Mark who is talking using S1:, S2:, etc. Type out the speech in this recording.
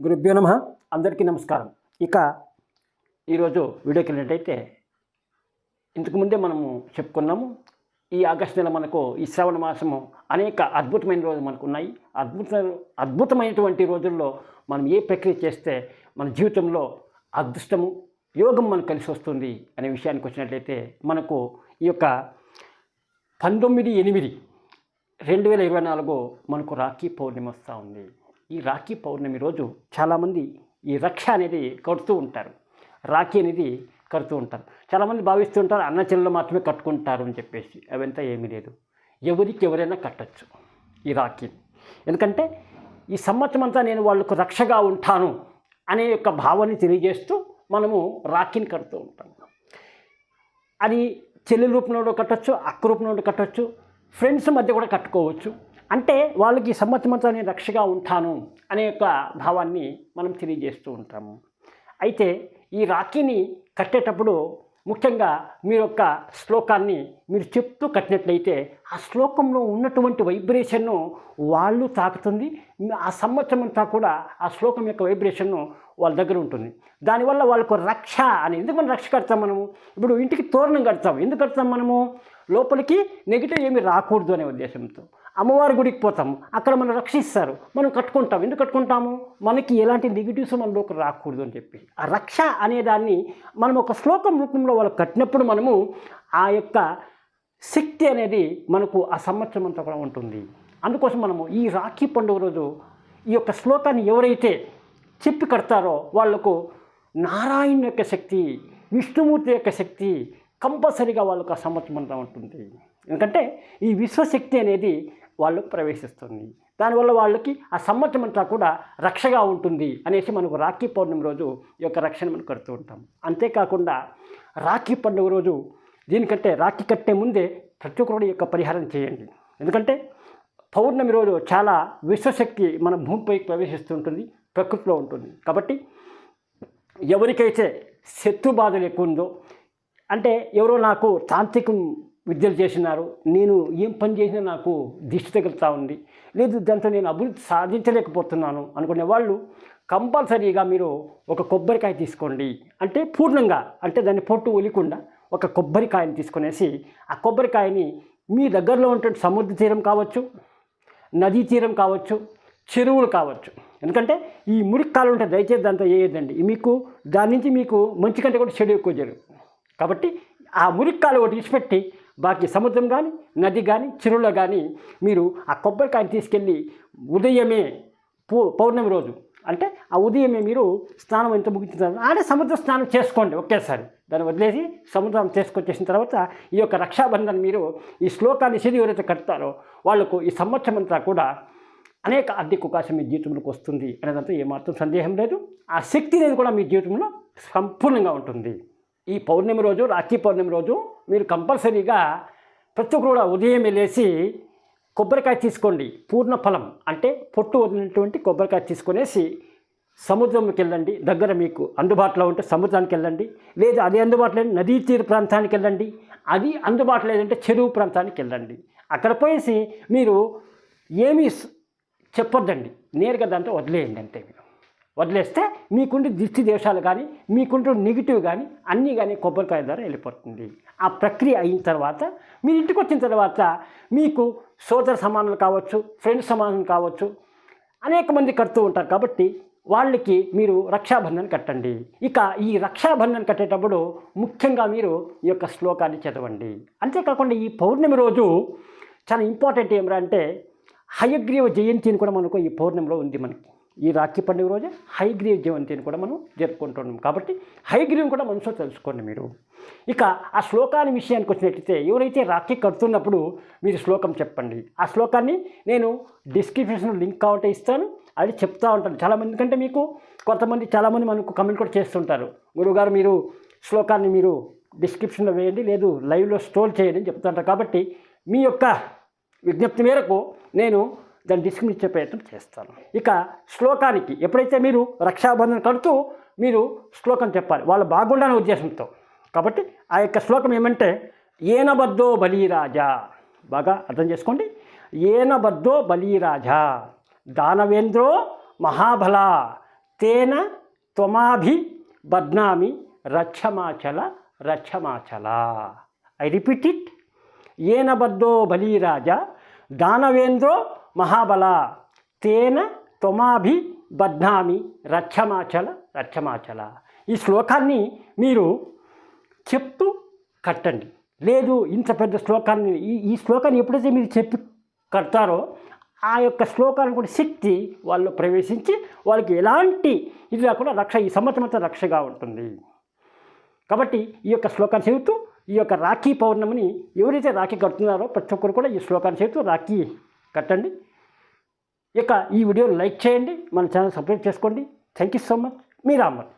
S1: గురుభ్యో నమ. అందరికీ నమస్కారం. ఇక ఈరోజు వీడియోకి వెళ్ళినట్టయితే ఇంతకుముందే మనము చెప్పుకున్నాము ఈ ఆగస్టు నెల మనకు ఈ శ్రావణ మాసము అనేక అద్భుతమైన రోజులు మనకు ఉన్నాయి. అద్భుత అద్భుతమైనటువంటి రోజుల్లో మనం ఏ ప్రక్రియ చేస్తే మన జీవితంలో అదృష్టము యోగం మనకు కలిసి వస్తుంది అనే విషయానికి వచ్చినట్లయితే మనకు ఈ యొక్క పంతొమ్మిది ఎనిమిది రెండు వేల ఇరవై నాలుగు మనకు రాఖీ పౌర్ణమి వస్తూ ఉంది. ఈ రాఖీ పౌర్ణమి రోజు చాలామంది ఈ రక్ష అనేది కడుతూ ఉంటారు. రాఖీ అనేది కడుతూ ఉంటారు. చాలామంది భావిస్తూ ఉంటారు అన్న చెల్లెలు మాత్రమే కట్టుకుంటారు అని చెప్పేసి. అవంతా ఏమీ లేదు. ఎవరికి ఎవరైనా కట్టచ్చు ఈ రాఖీ. ఎందుకంటే ఈ సంవత్సరం అంతా నేను వాళ్ళకు రక్షగా ఉంటాను అనే యొక్క భావాన్ని తెలియజేస్తూ మనము రాఖీని కడుతూ ఉంటాం అది చెల్లి రూపంలో కట్టచ్చు అక్క రూపంలో కట్టచ్చు ఫ్రెండ్స్ మధ్య కూడా కట్టుకోవచ్చు. అంటే వాళ్ళకి సంవత్సరంతో నేను రక్షగా ఉంటాను అనే యొక్క భావాన్ని మనం తెలియజేస్తూ ఉంటాము అయితే ఈ రాఖీని కట్టేటప్పుడు ముఖ్యంగా మీరు యొక్క శ్లోకాన్ని మీరు చెప్తూ కట్టినట్లయితే ఆ శ్లోకంలో ఉన్నటువంటి వైబ్రేషన్ను వాళ్ళు తాకుతుంది ఆ సంవత్సరం అంతా కూడా ఆ శ్లోకం యొక్క వైబ్రేషన్ను వాళ్ళ దగ్గర ఉంటుంది. దానివల్ల వాళ్ళకు రక్ష అని ఎందుకు మనం రక్ష కడతాం మనము? ఇప్పుడు ఇంటికి తోరణం కడతాం. ఎందుకు కడతాం మనము? లోపలికి నెగిటివ్ ఏమి రాకూడదు అనే ఉద్దేశంతో. అమ్మవారి గుడికి పోతాం. అక్కడ మనం రక్షిస్తారు. మనం కట్టుకుంటాం. ఎందుకు కట్టుకుంటాము? మనకి ఎలాంటి నెగిటివ్స్ మనలోకి రాకూడదు అని చెప్పి. ఆ రక్ష అనే దాన్ని మనం ఒక శ్లోకం రూపంలో వాళ్ళు కట్టినప్పుడు మనము ఆ యొక్క శక్తి అనేది మనకు ఆ సంవత్సరం అంతా కూడా ఉంటుంది. అందుకోసం మనము ఈ రాఖీ పండుగ రోజు ఈ యొక్క శ్లోకాన్ని ఎవరైతే చెప్పి కడతారో వాళ్ళకు నారాయణ యొక్క శక్తి విష్ణుమూర్తి యొక్క శక్తి కంపల్సరీగా వాళ్ళకు ఆ సంవత్సరం అంతా ఉంటుంది. ఎందుకంటే ఈ విశ్వశక్తి అనేది వాళ్ళకు ప్రవేశిస్తుంది. దానివల్ల వాళ్ళకి ఆ సంవత్సరం అంతా కూడా రక్షగా ఉంటుంది అనేసి మనకు రాఖీ పౌర్ణమి రోజు ఈ యొక్క రక్షణ మనం కడుతూ ఉంటాం. అంతేకాకుండా రాఖీ పండుగ రోజు దీనికంటే రాఖీ కట్టే ముందే ప్రతి ఒక్కరు యొక్క పరిహారం చేయండి. ఎందుకంటే పౌర్ణమి రోజు చాలా విశ్వశక్తి మన భూమిపై ప్రవేశిస్తుంటుంది ప్రకృతిలో ఉంటుంది. కాబట్టి ఎవరికైతే శత్రు బాధలు ఎక్కువ ఉందో అంటే ఎవరో నాకు తాంత్రికం విద్యలు చేసినారు. నేను ఏం పని చేసినా నాకు దిష్టి తగులుతూ ఉంది. లేదు దాంతో నేను అభివృద్ధి సాధించలేకపోతున్నాను అనుకునే వాళ్ళు కంపల్సరీగా మీరు ఒక కొబ్బరికాయ తీసుకోండి. అంటే పూర్ణంగా అంటే దాన్ని పొట్టు ఒలికుండా ఒక కొబ్బరికాయని తీసుకునేసి ఆ కొబ్బరికాయని మీ దగ్గరలో ఉంటే సముద్ర తీరం కావచ్చు నదీ తీరం కావచ్చు చెరువులు కావచ్చు. ఎందుకంటే ఈ మురికి కాలు ఉంటే దయచేసి దాంతో వేయద్దండి మీకు దాని నుంచి మీకు మంచి కంటే కూడా చెడు ఎక్కువ జరుగు. కాబట్టి ఆ మురికి కాలు ఒకటి ఇచ్చిపెట్టి బాకీ సముద్రం కానీ నది కానీ చెరువులో కానీ మీరు ఆ కొబ్బరికాయని తీసుకెళ్ళి ఉదయమే పూ పౌర్ణమి రోజు అంటే ఆ ఉదయమే మీరు స్నానం ఎంత ముగించిన ఆడే సముద్ర స్నానం చేసుకోండి ఒకేసారి. దాన్ని వదిలేసి సముద్రం చేసుకొచ్చేసిన తర్వాత ఈ యొక్క రక్షాబంధన్ మీరు ఈ శ్లోకాన్ని శని ఎవరైతే కడతారో వాళ్ళకు ఈ సంవత్సరం అంతా కూడా అనేక ఆర్థిక అవకాశం మీ జీవితంలోకి వస్తుంది అనేదంతా ఏమాత్రం సందేహం లేదు. ఆ శక్తి అనేది కూడా మీ జీవితంలో సంపూర్ణంగా ఉంటుంది. ఈ పౌర్ణమి రోజు రాఖీ పౌర్ణమి రోజు మీరు కంపల్సరీగా ప్రతి ఒక్కరు కూడా ఉదయం వెళ్ళేసి కొబ్బరికాయ తీసుకోండి. పూర్ణ ఫలం అంటే పొట్టు వదిలినటువంటి కొబ్బరికాయ తీసుకొనేసి సముద్రంకి వెళ్ళండి. దగ్గర మీకు అందుబాటులో ఉంటే సముద్రానికి వెళ్ళండి. లేదు అది అందుబాటులో నదీ తీర ప్రాంతానికి వెళ్ళండి. అది అందుబాటులో లేదంటే చెరువు ప్రాంతానికి వెళ్ళండి. అక్కడ పోయేసి మీరు ఏమీ చెప్పొద్దండి. నేరుగా దాంట్లో వదిలేయండి అంతే. మీరు వదిలేస్తే మీకుండే దిష్టి దేశాలు కానీ మీకుంటే నెగిటివ్ కానీ అన్నీ కానీ కొబ్బరికాయ ద్వారా వెళ్ళిపోతుంది. ఆ ప్రక్రియ అయిన తర్వాత మీరు ఇంటికి వచ్చిన తర్వాత మీకు సోదర సమానులు కావచ్చు ఫ్రెండ్స్ సమానం కావచ్చు అనేక మంది కడుతూ ఉంటారు కాబట్టి వాళ్ళకి మీరు రక్షాబంధన్ కట్టండి. ఇక ఈ రక్షాబంధన్ కట్టేటప్పుడు ముఖ్యంగా మీరు ఈ యొక్క శ్లోకాన్ని చదవండి. అంతేకాకుండా ఈ పౌర్ణమి రోజు చాలా ఇంపార్టెంట్ ఏమిరా అంటే హయగ్రీవ జయంతి అని కూడా మనకు ఈ పౌర్ణమిలో ఉంది మనకి. ఈ రాఖీ పండుగ రోజే హైగ్రీవ జయంతిని కూడా మనం జరుపుకుంటున్నాం. కాబట్టి హైగ్రీవం కూడా మనసులో తెలుసుకోండి మీరు. ఇక ఆ శ్లోకాన్ని విషయానికి వచ్చినట్లయితే ఎవరైతే రాఖీ కడుతున్నప్పుడు మీరు శ్లోకం చెప్పండి. ఆ శ్లోకాన్ని నేను డిస్క్రిప్షన్ లింక్ కావాలంటే ఇస్తాను. అది చెప్తా ఉంటాను. చాలామంది కంటే మీకు కొంతమంది చాలామంది మనకు కమెంట్ కూడా చేస్తుంటారు. గురువుగారు మీరు శ్లోకాన్ని మీరు డిస్క్రిప్షన్లో వేయండి లేదు లైవ్లో స్టోర్ చేయండి అని చెప్తుంటారు. కాబట్టి మీ యొక్క విజ్ఞప్తి మేరకు నేను దాన్ని డిస్క్రిప్షన్ ప్రయత్నం చేస్తాను. ఇక శ్లోకానికి ఎప్పుడైతే మీరు రక్షాబంధన కడుతూ మీరు శ్లోకం చెప్పాలి వాళ్ళు బాగుండాలనే ఉద్దేశంతో. కాబట్టి ఆ యొక్క శ్లోకం ఏమంటే ఏనబద్దో బలీరాజా. బాగా అర్థం చేసుకోండి. ఏనబద్దో బలీరాజా దానవేంద్రో మహాబల తేన త్వమాభి బద్నామి రచ్చమాచల రక్షమాచల. ఐ రిపీట్ ఇట్ ఏనబద్దో బలీరాజా దానవేంద్రో మహాబల తేన త్వమాభి బద్నామి రచ్చమాచల రక్షమాచల. ఈ శ్లోకాన్ని మీరు చెప్తూ కట్టండి. లేదు ఇంత పెద్ద శ్లోకాన్ని ఈ ఈ శ్లోకాన్ని ఎప్పుడైతే మీరు చెప్పి కడతారో ఆ యొక్క శ్లోకాన్ని కూడా శక్తి వాళ్ళు ప్రవేశించి వాళ్ళకి ఎలాంటి ఇది రాకుండా రక్ష ఈ సంవత్సరం అంతా రక్షగా ఉంటుంది. కాబట్టి ఈ యొక్క శ్లోకాన్ని చెబుతూ ఈ యొక్క రాఖీ పౌర్ణమిని ఎవరైతే రాఖీ కడుతున్నారో ప్రతి ఒక్కరు కూడా ఈ శ్లోకాన్ని చెబుతూ రాఖీ కట్టండి. ఇక ఈ వీడియో లైక్ చేయండి మన ఛానల్ సబ్స్క్రైబ్ చేసుకోండి. థ్యాంక్ యూ సో మచ్ మీ రామ్మర్